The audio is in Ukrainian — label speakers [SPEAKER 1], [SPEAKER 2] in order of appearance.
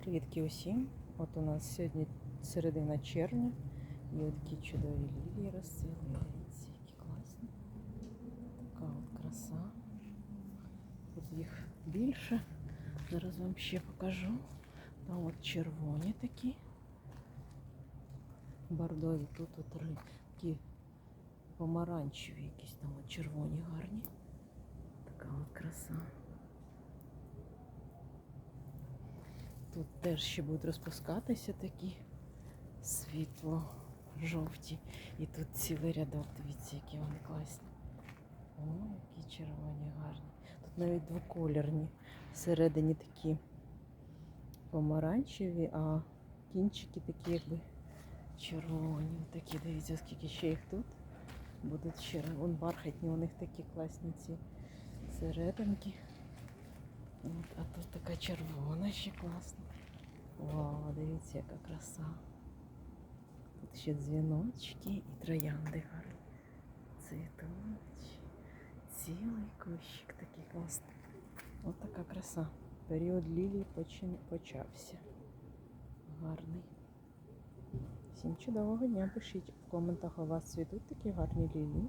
[SPEAKER 1] Привітки усім! От у нас сьогодні середина червня. І от такі чудові лілії розцвіли. Дивіться, які класні. Така от краса. Тут їх більше. Зараз вам ще покажу. Там от червоні такі. Бордові. Тут от такі помаранчеві, якісь там от червоні гарні. Така от краса. Тут теж ще будуть розпускатися такі світло жовті. І тут цілий рядок, дивіться, які вони класні. О, які червоні гарні. Тут навіть двокольорні. Всередині такі помаранчеві, а кінчики такі якби червоні. Такі, дивіться, скільки ще їх тут. Будуть ще бархатні, у них такі класні ці серединки. А тут така червона ще класна. Вау, дивіться, яка краса. Тут ще дзвіночки і троянди гарні. Цвітуть. Цілий кущик такий класний. От така краса. Період лілії почин... почався. Гарний. Всім чудового дня. Пишіть в коментах, у вас цвітуть такі гарні лілії.